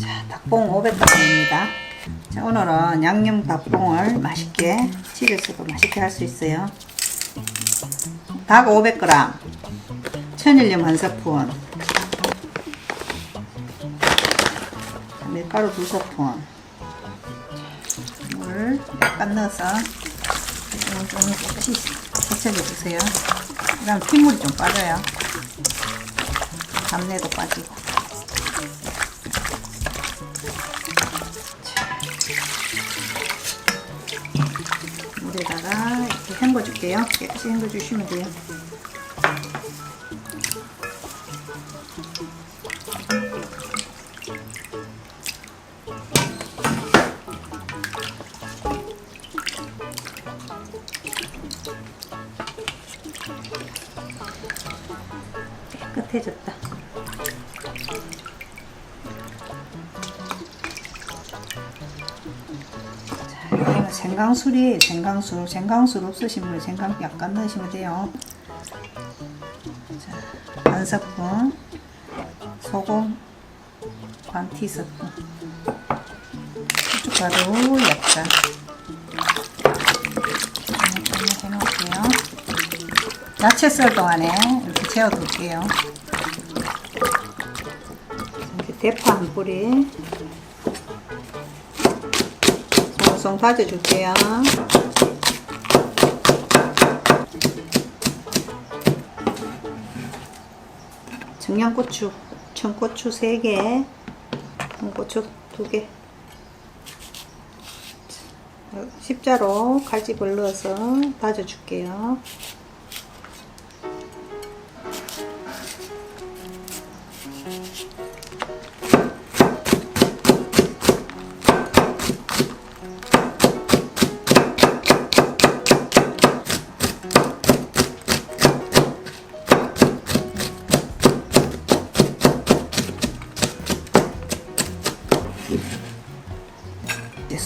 자, 닭봉 500g입니다. 자, 오늘은 양념 닭봉을 맛있게 집에서도 맛있게 할 수 있어요. 닭 500g, 천일염 한 스푼, 자, 밀가루 두 스푼, 물 약간 넣어서 좀 깨끗이 세척해 주세요. 그 다음 핏물이 좀 빠져요. 잡내도 빠지고. 물에다가 이렇게 헹궈 줄게요. 깨끗이 헹궈 주시면 돼요. 깨끗해졌다. 생강술이에요. 생강술. 생강술 없으신 분은 생강 약간 넣으시면 돼요. 자, 한 스푼. 소금 반 티스푼. 고춧가루 약간. 해놓을게요. 야채 썰 동안에 이렇게 재워둘게요. 이렇게 대파 한 뿌리. 송송 다져줄게요. 청양고추, 청고추 3개, 홍고추 2개. 십자로 칼집을 넣어서 다져줄게요.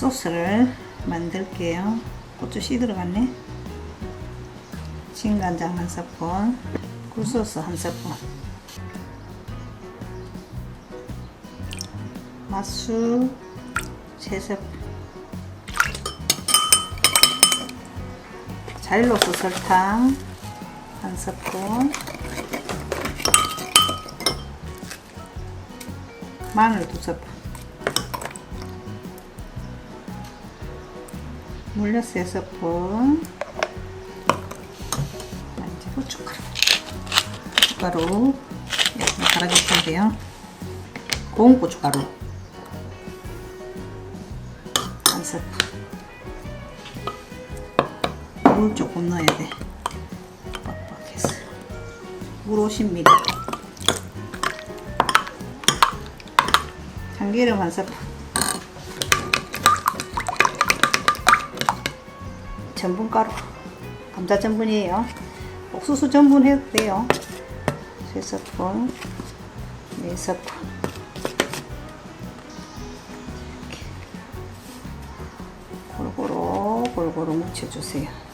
소스를 만들게요. 고추 씨 들어갔네. 진간장 한 스푼, 굴소스 한 스푼, 맛술 세 스푼, 자일로스 설탕 한 스푼, 마늘 두 스푼. 물엿 3스푼 이제 고춧가루 고춧가루. 이렇게 갈아주시면 돼요. 고운 고춧가루. 한 스푼 물 조금 넣어야 돼. 빡빡해서. 물 50ml 참기름 한 스푼 전분 가루 감자 전분이에요. 옥수수 전분 해도 돼요. 3스푼 4스푼. 골고루 골고루 묻혀주세요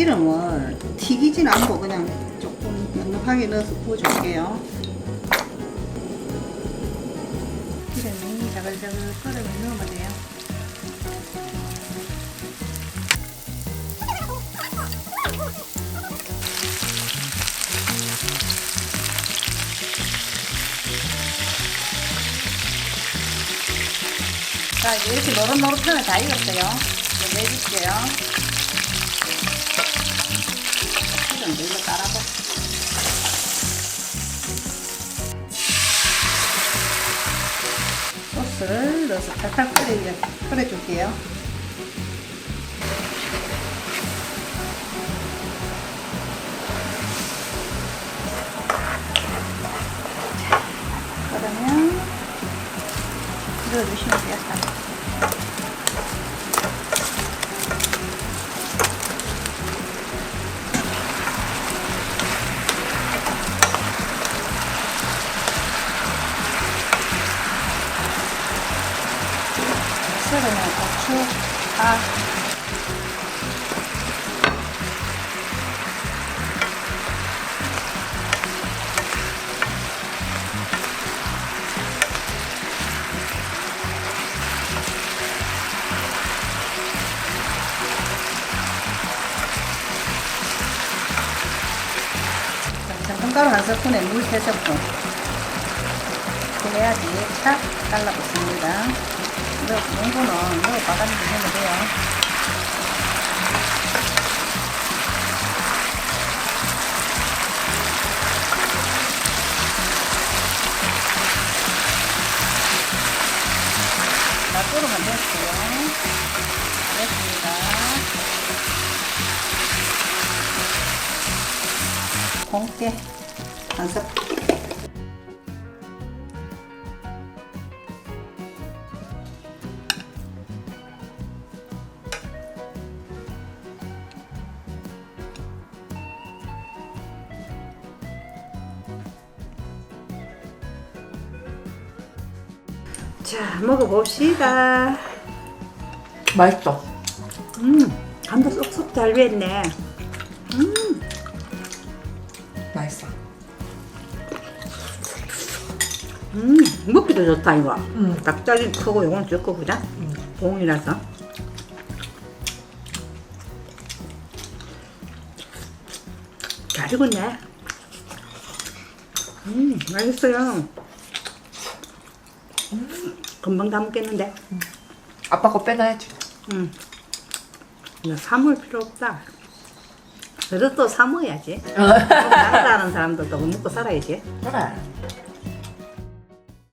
기름을 튀기진 않고 그냥 조금 넉넉하게 넣어서 부어줄게요. 기름이 자글자글 끓으면 넣으면 돼요. 자, 이렇게 노릇노릇하면 다 익었어요. 이제 내줄게요. 거 이거 따라봐. 소스를 넣어서 탈탈 끓여, 끓여줄게요. 썰으면 고추, 파. 전분가루 한 스푼에 물 3스푼 그래야지. 착 달라붙습니다. 이거 농구는 이거 바닥에 주시면 돼요. 다 끓으면 됐어요. 됐습니다. 한스 자 먹어봅시다 맛있어. 음 간도 쏙쏙 잘 배했네 맛있어. 음 먹기도 좋다 이거 음. 닭다리 크고 요건 적고 그자 음. 봉이라서 잘 익었네 음 맛있어요 금방 다 먹겠는데 아빠 거 빼놔야지. 음. 이거 사물 필요 없다 그래도 또 사 먹어야지 장사하는 사람들도 먹고 살아야지 그래.